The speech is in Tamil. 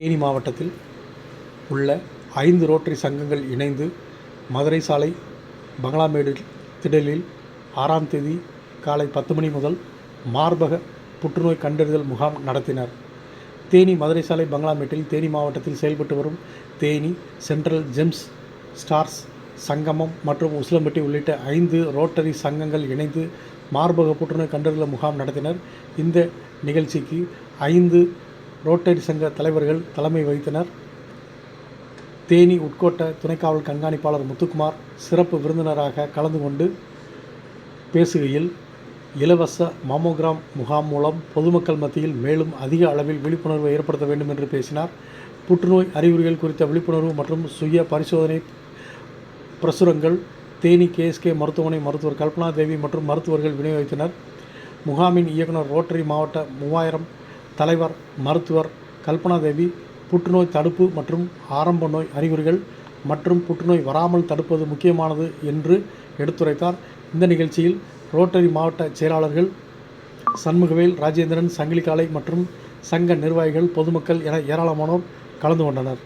தேனி மாவட்டத்தில் உள்ள ஐந்து ரோட்டரி சங்கங்கள் இணைந்து மதுரை சாலை பங்களாமேடு திடலில் ஆறாம் தேதி காலை பத்து மணி முதல் மார்பக புற்றுநோய் கண்டறிதல் முகாம் நடத்தினர். தேனி மதுரை சாலை பங்களாமேட்டில் தேனி மாவட்டத்தில் செயல்பட்டு வரும் தேனி சென்ட்ரல் ஜெம்ஸ் ஸ்டார்ஸ் சங்கமம் மற்றும் உசிலம்பட்டி உள்ளிட்ட ஐந்து ரோட்டரி சங்கங்கள் இணைந்து மார்பக புற்றுநோய் கண்டறிதல் முகாம் நடத்தினர். இந்த நிகழ்ச்சிக்கு ஐந்து ரோட்டரி சங்க தலைவர்கள் தலைமை வகித்தனர். தேனி உட்கோட்ட துணைக்காவல் கண்காணிப்பாளர் முத்துக்குமார் சிறப்பு விருந்தினராக கலந்து கொண்டு பேசுகையில் இலவச மாமோகிராம் முகாம் மூலம் பொதுமக்கள் மத்தியில் மேலும் அதிக அளவில் விழிப்புணர்வை ஏற்படுத்த வேண்டும் என்று பேசினார். புற்றுநோய் அறிகுறிகள் குறித்த விழிப்புணர்வு மற்றும் சுய பரிசோதனை பிரசுரங்கள் தேனி கேஎஸ்கே மருத்துவமனை மருத்துவர் கல்பனா தேவி மற்றும் மருத்துவர்கள் விநியோகித்தனர். முகாமின் இயக்குனர் ரோட்டரி மாவட்ட மூவாயிரம் தலைவர் மருத்துவர் கல்பனா தேவி புற்றுநோய் தடுப்பு மற்றும் ஆரம்ப நோய் அறிகுறிகள் மற்றும் புற்றுநோய் வராமல் தடுப்பது முக்கியமானது என்று எடுத்துரைத்தார். இந்த நிகழ்ச்சியில் ரோட்டரி மாவட்ட செயலாளர்கள் சண்முகவேல் ராஜேந்திரன் சங்கிலிகாலை மற்றும் சங்க நிர்வாகிகள் பொதுமக்கள் என ஏராளமானோர் கலந்து கொண்டனர்.